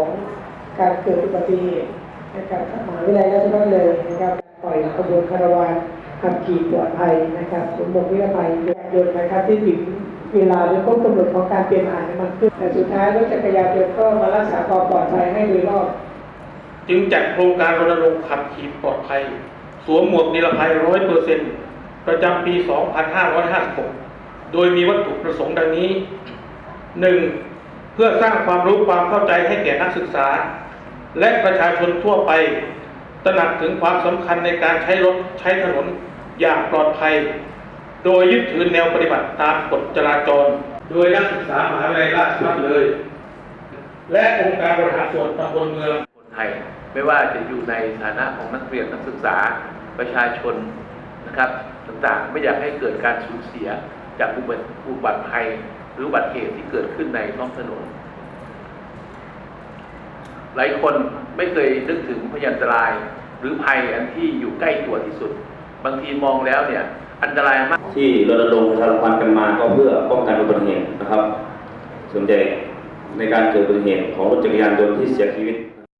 ของการเกิดอุบัติเหตุนะครับมหาวิทยาลัยราชภัฏเลยนะครับปล่อยขบวนคาราวานขับขี่ปลอดภัยนะครับสมบกนิรภัยยานยนต์นะครับที่ถึงเวลาหรือครบกำหนดของการเปลี่ยนผ่านมันขึ้นแต่สุดท้ายรถจักรยานยนต์ก็มารักษาความปลอดภัยให้โดยรอบจึงจัดโครงการรณรงค์ขับขี่ปลอดภัย สวมหมวกนิรภัยร้อยเปอร์เซ็นต์ประจำปี 2556 โดยมีวัตถุประสงค์ดังนี้ 1. เพื่อสร้างความรู้ความเข้าใจให้แก่นักศึกษา และประชาชนทั่วไป ตระหนักถึงความสำคัญในการใช้รถใช้ถนนอย่างปลอดภัย โดยยึดถือแนวปฏิบัติตามกฎจราจร โดยนักศึกษามหาวิทยาลัยราชภัฏเลย และองค์การบริหารส่วนตำบลเมืองคนไทย ไม่ว่าจะอยู่ในฐานะของนักเรียนนักศึกษาประชาชนนะครับต่างๆ ไม่อยากให้เกิดการสูญเสีย จากอุบัติอุบัติภัยหรืออุบัติเหตุที่เกิดขึ้นในท้องถนน หลายคนไม่เคยนึกถึงพยันตราย หรือภัยอันที่อยู่ใกล้ตัวที่สุด บางทีมองแล้วเนี่ย อันตรายมาก ที่รณรงค์ประชาสัมพันกันมาก็เพื่อป้องกันอุบัติเหตุนะครับ ส่วนใหญ่ในการเกิดอุบัติเหตุของรถจักรยานยนต์ที่เสียชีวิต